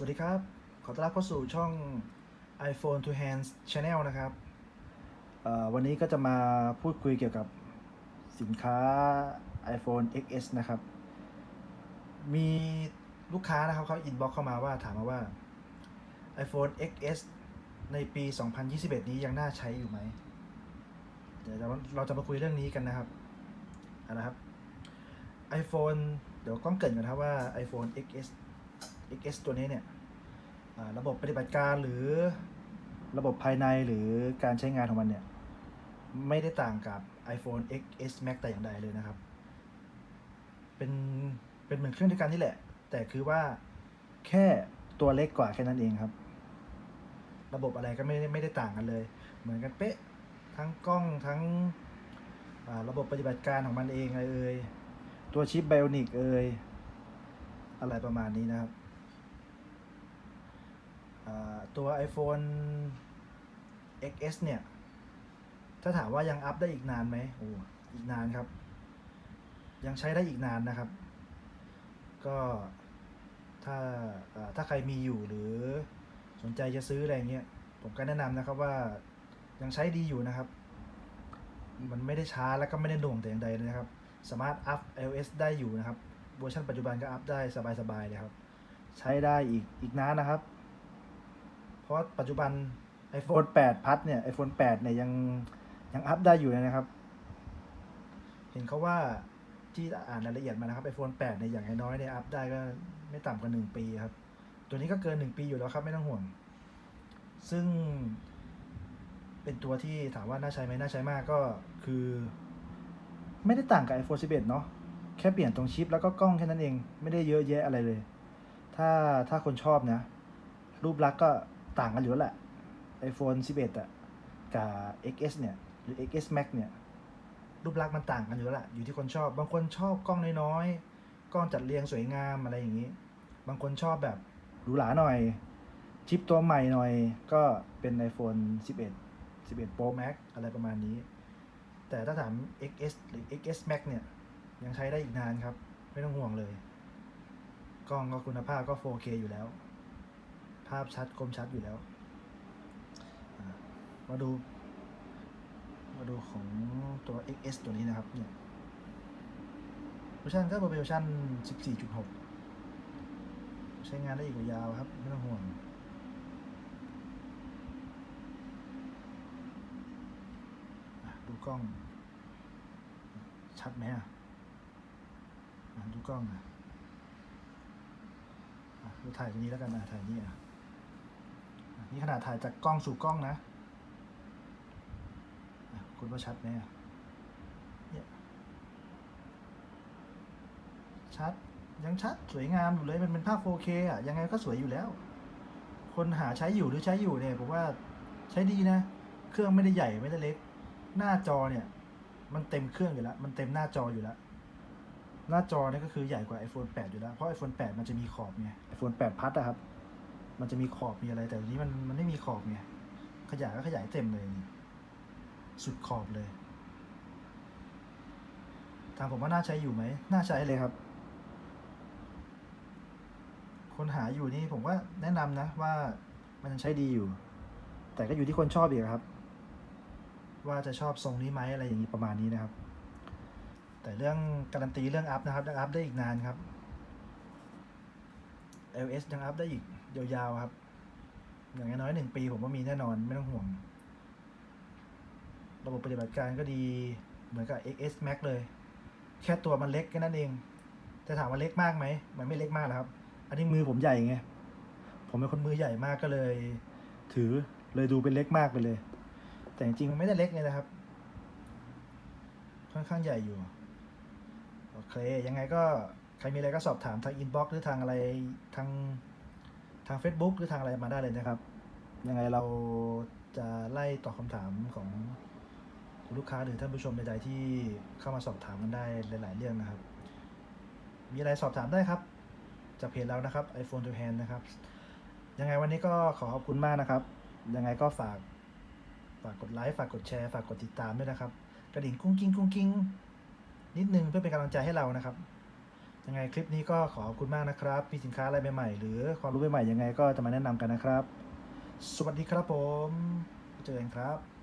สวัสดีครับ ขอต้อนรับเข้าสู่ช่อง iPhone to Hands Channel นะครับ วันนี้ก็จะมาพูดคุยเกี่ยวกับสินค้า iPhone XS นะครับ มีลูกค้านะครับเขาอินบ็อกเข้ามาว่าถามมาว่า iPhone XS ในปี 2021 นี้ยังน่าใช้อยู่ไหม เดี๋ยวเราจะมาคุยเรื่องนี้กันนะครับนะครับ iPhone เดี๋ยวก้องเกรินก่อนนะครับว่า iPhone XS XS ตัวนี้เนี่ยระบบปฏิบัติการหรือระบบภายในหรือการใช้งานของมันเนี่ย ไม่ได้ต่างกับ iPhone XS Max แต่อย่างใดเลยนะครับ เป็นเป็นเหมือนเครื่องเดียวกันนี่แหละ แต่คือว่าแค่ตัวเล็กกว่าแค่นั้นเองครับ ระบบอะไรก็ไม่ได้ไม่ได้ต่างกันเลย เหมือนกันเป๊ะทั้งกล้องทั้งระบบปฏิบัติการของมันเองอะไรเอ่ยตัวชิปไบโอนิกเอ่ยอะไรประมาณนี้นะครับ ตัว iPhone XS เนี่ย ถ้าถามว่ายังอัพได้อีกนานไหมโอ้อีกนานครับ ยังใช้ได้อีกนานนะครับ ก็ถ้าถ้าใครมีอยู่หรือสนใจจะซื้ออะไรเงี้ย ผมก็แนะนำนะครับว่ายังใช้ดีอยู่นะครับ มันไม่ได้ช้าแล้วก็ไม่ได้หน่วงแต่อย่างใดเลยนะครับ สามารถอัพ iOS ได้อยู่นะครับเวอร์ชันปัจจุบันก็อัพได้สบายๆเลยครับ ใช้ได้อีกอีกนานนะครับ ราะปัจจุบัน iPhone 8พัดเนี่ย iPhone 8 เนี่ยยังยังอัพได้อยู่นะครับ เห็นเขาว่าที่อ่านรายละเอียดมานะครับ iPhone 8 เนี่ยอย่างน้อยเนี่ยอัพได้ก็ไม่ต่ำกว่า 1 ปีครับ ตัวนี้ก็เกิน 1 ปีอยู่แล้วครับไม่ต้องห่วง ซึ่งเป็นตัวที่ถามว่าน่าใช้ไหมน่าใช้มากก็คือ ไม่ได้ต่างกับ iPhone 11 เนาะแค่เปลี่ยนตรงชิปแล้วก็กล้องแค่นั้นเอง ไม่ได้เยอะแยะอะไรเลย ถ้าถ้าคนชอบนะ รูปลักษณ์ก็ ต่างกันอยู่แล้วแหละ iPhone 11 อะ กับ XS เนี่ย หรือ XS Max เนี่ย รูปลักษณ์มันต่างกันอยู่แล้วแหละ อยู่ที่คนชอบ บางคนชอบกล้องน้อยๆ กล้องจัดเรียงสวยงามอะไรอย่างนี้ บางคนชอบแบบหรูหราหน่อย ชิปตัวใหม่หน่อย ก็เป็น iPhone 11 11 Pro Max อะไรประมาณนี้ แต่ถ้าถาม XS หรือ XS Max เนี่ย ยังใช้ได้อีกนานครับ ไม่ต้องห่วงเลย กล้องก็คุณภาพก็ 4K อยู่แล้ว ภาพชัดคมชัดอยู่แล้ว มาดู มาดูของตัว XS ตัวนี้นะครับ เนี่ยเวอร์ชันก็เป็นเวอร์ชัน14.6 ใช้งานได้อีกยาวครับ ไม่ต้องห่วงดูกล้อง ชัดไหมอะดูกล้องอะดูถ่ายตรงนี้แล้วกันอะถ่ายนี่อะ นี่ขนาดถ่ายจากกล้องสู่กล้องนะคุณว่าชัดไหมเนี่ยชัด ยังชัดสวยงามอยู่เลยมันเป็นภาพ 4K อะยังไงก็สวยอยู่แล้ว คนหาใช้อยู่หรือใช้อยู่เนี่ยผมว่าใช้ดีนะ เครื่องไม่ได้ใหญ่ไม่ได้เล็ก หน้าจอเนี่ย มันเต็มเครื่องอยู่แล้ว มันเต็มหน้าจออยู่แล้ว หน้าจอเนี่ยก็คือใหญ่กว่า iPhone 8 อยู่แล้ว เพราะ iPhone 8 มันจะมีขอบไง iPhone 8พัดอะครับ มันจะมีขอบมีอะไรแต่อันนี้มันมันไม่มีขอบไงขยายก็ขยายเต็มเลยนี่สุดขอบเลยถามผมว่าน่าใช้อยู่ไหมน่าใช้เลยครับ คนหาอยู่นี่ผมว่าแนะนำนะว่ามันยังใช้ดีอยู่ แต่ก็อยู่ที่คนชอบอีกครับ ว่าจะชอบทรงนี้ไหมอะไรอย่างนี้ประมาณนี้นะครับ แต่เรื่องการันตีเรื่องอัพนะครับยังอัพได้อีกนานครับ iOS ยังอัพได้อีกยาวๆครับ อย่างน้อยหนึ่งปีผมว่ามีแน่นอนไม่ต้องห่วง ระบบปฏิบัติการก็ดีเหมือนกับ XS Max เลย แค่ตัวมันเล็กแค่นั้นเองแต่ถามว่าเล็กมากไหม มันไม่เล็กมากนะครับ อันนี้มือผมใหญ่ไง ผมเป็นคนมือใหญ่มากก็เลย ถือเลยดูเป็นเล็กมากไปเลย แต่จริงๆมันไม่ได้เล็กเลยนะครับ ค่อนข้างใหญ่อยู่ โอเค ยังไงก็ ใครมีอะไรก็สอบถามทางอินบ็อกซ์หรือทางอะไรทางทาง Facebook หรือทางอะไรมาได้เลยนะครับ ยังไงเราจะไล่ตอบคำถามของคุณลูกค้าหรือท่านผู้ชมใดๆที่เข้ามาสอบถามกันได้หลาย ๆ เรื่องนะครับ มีอะไรสอบถามได้ครับ จากเพจเรานะครับ iPhone to hand นะครับ ยังไงวันนี้ก็ขอขอบคุณมากนะครับ ยังไงก็ฝากฝากกดไลค์ฝากกดแชร์ฝากกดติดตามด้วยนะครับ กระดิ่งกุ้งกิ้งกุ้งกิ้งนิดนึงเพื่อเป็นกำลังใจให้เรานะครับ ยังไงคลิปนี้ก็ขอขอบคุณมากนะครับมีสินค้าอะไรใหม่ๆหรือความรู้ใหม่ๆยังไงก็จะมาแนะนำกันนะครับ สวัสดีครับผมเจอกันครับ